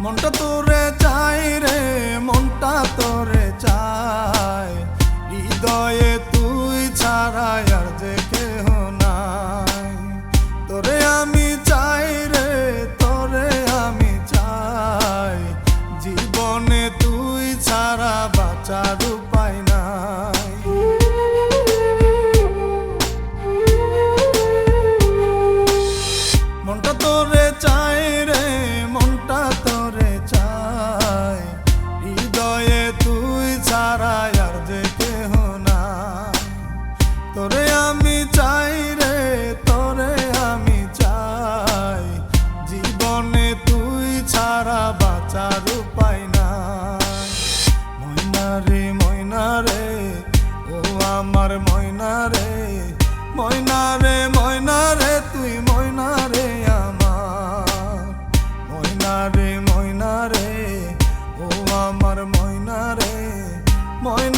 মনটা তোরে চাই রে, মনটা তোরে চাই হৃদয়ে তুই ছাড়া আর যে কেহ নাই। তোরে আমি চাই রে, তোরে আমি চাই। জীবনে তুই ছাড়া বাঁচার ছাড়া আর যে কেহ নাই তোরে আমি চাই রে, তোরে আমি চাই। জীবনে তুই ছাড়া বাঁচার উপায় নাই। ময়না রে ময়না রে, ও আমার ময়না রে। ময়না রে ময়না রে, তুই ময়না রে আমার। ময়না রে ময়না রে। ময়না রে ময়না রে